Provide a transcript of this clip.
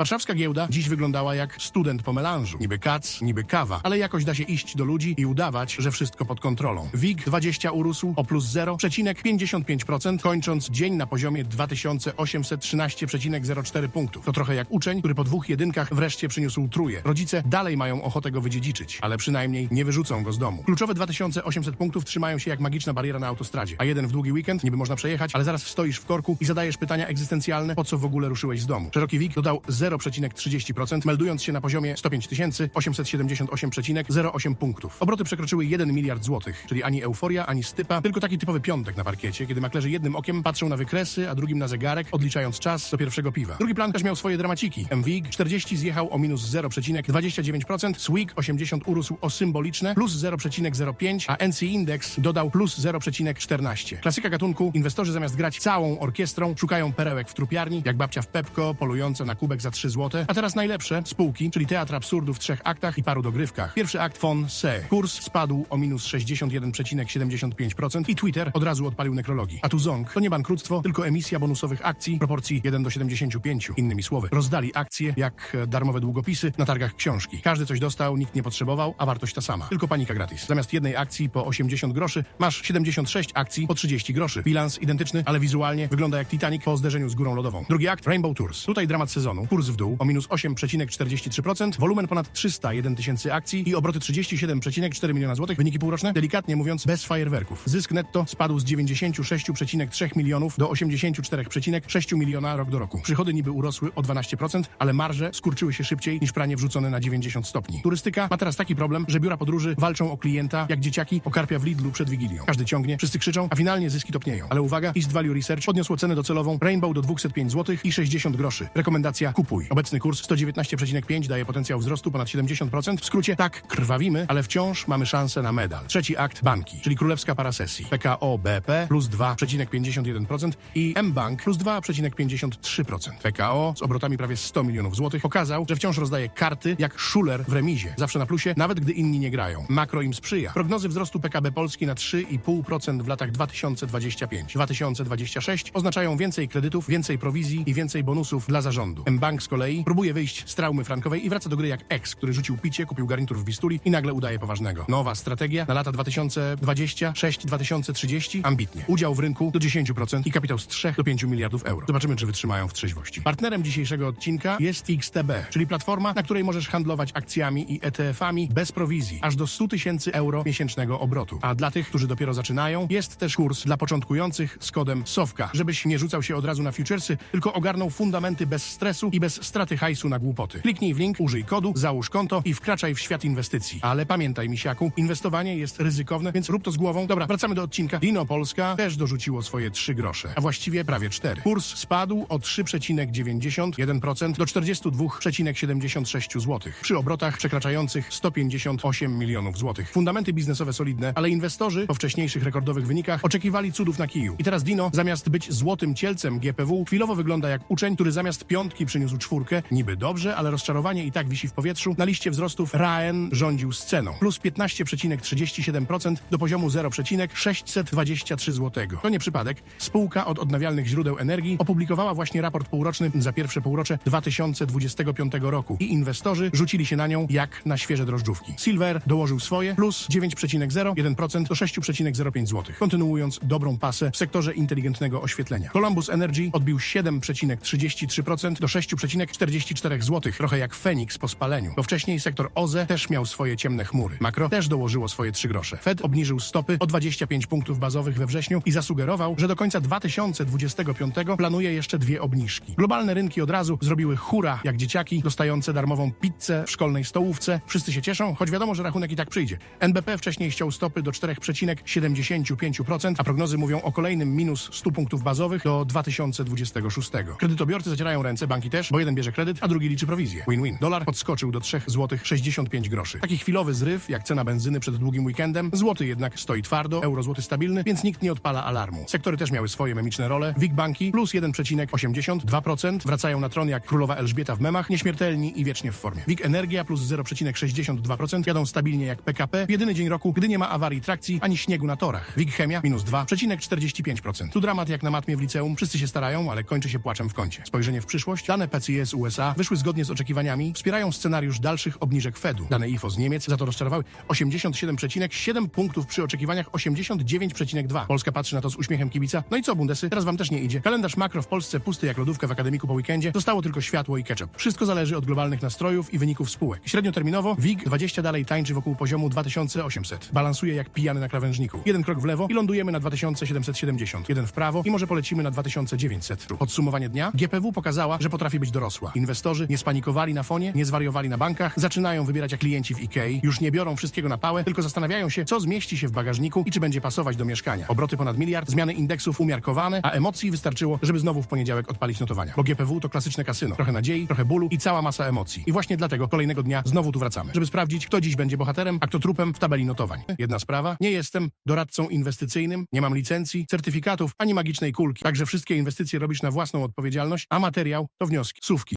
Warszawska giełda dziś wyglądała jak student po melanżu. Niby kac, niby kawa, ale jakoś da się iść do ludzi i udawać, że wszystko pod kontrolą. WIG 20 urósł o plus 0,55%, kończąc dzień na poziomie 2813,04 punktów. To trochę jak uczeń, który po dwóch jedynkach wreszcie przyniósł truje. Rodzice dalej mają ochotę go wydziedziczyć, ale przynajmniej nie wyrzucą go z domu. Kluczowe 2800 punktów trzymają się jak magiczna bariera na autostradzie, a jeden w długi weekend niby można przejechać, ale zaraz stoisz w korku i zadajesz pytania egzystencjalne, po co w ogóle ruszyłeś z domu. Szeroki WIG dodał 0,30%, meldując się na poziomie 105 878,08 punktów. Obroty przekroczyły 1 miliard złotych, czyli ani euforia, ani stypa, tylko taki typowy piątek na parkiecie, kiedy maklerzy jednym okiem patrzą na wykresy, a drugim na zegarek, odliczając czas do pierwszego piwa. Drugi plan też miał swoje dramaciki. MWIG 40 zjechał o minus 0,29%, SWIG 80 urósł o symboliczne plus 0,05, a NC Index dodał plus 0,14. Klasyka gatunku, inwestorzy zamiast grać całą orkiestrą, szukają perełek w trupiarni, jak babcia w Pepko, polujące na kubek za 3 złote. A teraz najlepsze, spółki, czyli teatr absurdu w trzech aktach i paru dogrywkach. Pierwszy akt Fon Se. Kurs spadł o minus 61,75% i Twitter od razu odpalił nekrologii. A tu Zong to nie bankructwo, tylko emisja bonusowych akcji proporcji 1 do 75. Innymi słowy, rozdali akcje jak e, darmowe długopisy na targach książki. Każdy coś dostał, nikt nie potrzebował, a wartość ta sama. Tylko panika gratis. Zamiast jednej akcji po 80 groszy, masz 76 akcji po 30 groszy. Bilans identyczny, ale wizualnie wygląda jak Titanic po zderzeniu z górą lodową. Drugi akt Rainbow Tours. Tutaj dramat sezonu. Kurs w dół o minus 8,43%, wolumen ponad 301 tysięcy akcji i obroty 37,4 miliona złotych. Wyniki półroczne, delikatnie mówiąc, bez fajerwerków. Zysk netto spadł z 96,3 milionów do 84,6 miliona rok do roku. Przychody niby urosły o 12%, ale marże skurczyły się szybciej niż pranie wrzucone na 90 stopni. Turystyka ma teraz taki problem, że biura podróży walczą o klienta jak dzieciaki o karpia w Lidlu przed Wigilią. Każdy ciągnie, wszyscy krzyczą, a finalnie zyski topnieją. Ale uwaga, East Value Research podniosło cenę docelową Rainbow do 205 zł i 60 groszy. Rekomendacja kupuj. Obecny kurs 119,5 daje potencjał wzrostu ponad 70%. W skrócie tak krwawimy, ale wciąż mamy szansę na medal. Trzeci akt banki, czyli królewska para sesji. PKO BP plus 2,51% i mBank plus 2,53%. PKO z obrotami prawie 100 milionów złotych pokazał, że wciąż rozdaje karty jak szuler w remizie. Zawsze na plusie, nawet gdy inni nie grają. Makro im sprzyja. Prognozy wzrostu PKB Polski na 3,5% w latach 2025-2026 oznaczają więcej kredytów, więcej prowizji i więcej bonusów dla zarządu. mBank z kolei próbuje wyjść z traumy frankowej i wraca do gry jak ex, który rzucił picie, kupił garnitur w bistuli i nagle udaje poważnego. Nowa strategia na lata 2026-2030 ambitnie. Udział w rynku do 10% i kapitał z 3 do 5 miliardów euro. Zobaczymy, czy wytrzymają w trzeźwości. Partnerem dzisiejszego odcinka jest XTB, czyli platforma, na której możesz handlować akcjami i ETF-ami bez prowizji, aż do 100 tysięcy euro miesięcznego obrotu. A dla tych, którzy dopiero zaczynają, jest też kurs dla początkujących z kodem SOWKA, żebyś nie rzucał się od razu na futuresy, tylko ogarnął fundamenty bez stresu i bez straty hajsu na głupoty. Kliknij w link, użyj kodu, załóż konto i wkraczaj w świat inwestycji. Ale pamiętaj, misiaku, inwestowanie jest ryzykowne, więc rób to z głową. Dobra, wracamy do odcinka. Dino Polska też dorzuciło swoje 3 grosze, a właściwie prawie 4. Kurs spadł o 3,91% do 42,76 zł. Przy obrotach przekraczających 158 milionów złotych. Fundamenty biznesowe solidne, ale inwestorzy po wcześniejszych rekordowych wynikach oczekiwali cudów na kiju. I teraz Dino, zamiast być złotym cielcem GPW, chwilowo wygląda jak uczeń, który zamiast piątki przyniósł czwórkę. Niby dobrze, ale rozczarowanie i tak wisi w powietrzu. Na liście wzrostów Raen rządził sceną. Plus 15,37% do poziomu 0,623 zł. To nie przypadek. Spółka od odnawialnych źródeł energii opublikowała właśnie raport półroczny za pierwsze półrocze 2025 roku i inwestorzy rzucili się na nią jak na świeże drożdżówki. Silver dołożył swoje plus 9,01% do 6,05 zł, kontynuując dobrą pasę w sektorze inteligentnego oświetlenia. Columbus Energy odbił 7,33% do 6,44 zł, trochę jak Feniks po spaleniu, bo wcześniej sektor OZE też miał swoje ciemne chmury. Makro też dołożyło swoje 3 grosze. Fed obniżył stopy o 25 punktów bazowych we wrześniu i zasugerował, że do końca 2025 planuje jeszcze dwie obniżki. Globalne rynki od razu zrobiły hura, jak dzieciaki dostające darmową pizzę w szkolnej stołówce. Wszyscy się cieszą, choć wiadomo, że rachunek i tak przyjdzie. NBP wcześniej ściął stopy do 4,75%, a prognozy mówią o kolejnym minus 100 punktów bazowych do 2026. Kredytobiorcy zacierają ręce, banki też, bo jeden bierze kredyt, a drugi liczy prowizję. Win-win. Dolar podskoczył do 3 zł 65 groszy. Taki chwilowy zryw, jak cena benzyny przed długim weekendem. Złoty jednak stoi twardo, euro złoty stabilny, więc nikt nie odpala alarmu. Sektory też miały swoje memiczne role. WIG banki plus 1,82%, wracają na tron jak królowa Elżbieta w memach, nieśmiertelni i wiecznie w formie. WIG energia plus 0,62%, jadą stabilnie jak PKP jedyny dzień roku, gdy nie ma awarii trakcji ani śniegu na torach. WIG chemia minus 2,45%. Tu dramat jak na matmie w liceum, wszyscy się starają, ale kończy się płaczem w kącie. Spojrzenie w przyszłość, dane PCE z USA wyszły zgodnie z oczekiwaniami, wspierają scenariusz dalszych obniżek Fedu. Dane IFO z Niemiec za to rozczarowały 87,7 punktów przy oczekiwaniach 89,2. Polska patrzy na to z uśmiechem kibica. No i co, Bundesy? Teraz wam też nie idzie. Kalendarz makro w Polsce pusty jak lodówka w akademiku po weekendzie. Zostało tylko światło i ketchup. Wszystko zależy od globalnych nastrojów i wyników spółek. Średnioterminowo WIG 20 dalej tańczy wokół poziomu 2800. Balansuje jak pijany na krawężniku. Jeden krok w lewo i lądujemy na 2770. Jeden w prawo i może polecimy na 2900. Podsumowanie dnia. GPW pokazała, że potrafi być dorosła. Inwestorzy nie spanikowali na fonie, nie zwariowali na bankach, zaczynają wybierać jak klienci w IKEA. Już nie biorą wszystkiego na pałę, tylko zastanawiają się, co zmieści się w bagażniku i czy będzie pasować do mieszkania. Obroty ponad miliard, zmiany indeksów umiarkowane, a emocji wystarczyło, żeby znowu w poniedziałek odpalić notowania. Bo GPW to klasyczne kasyno. Trochę nadziei, trochę bólu i cała masa emocji. I właśnie dlatego kolejnego dnia znowu tu wracamy, żeby sprawdzić, kto dziś będzie bohaterem, a kto trupem w tabeli notowań. Jedna sprawa, nie jestem doradcą inwestycyjnym, nie mam licencji, certyfikatów ani magicznej kulki. Także wszystkie inwestycje robisz na własną odpowiedzialność, a materiał to wnioski, słówki.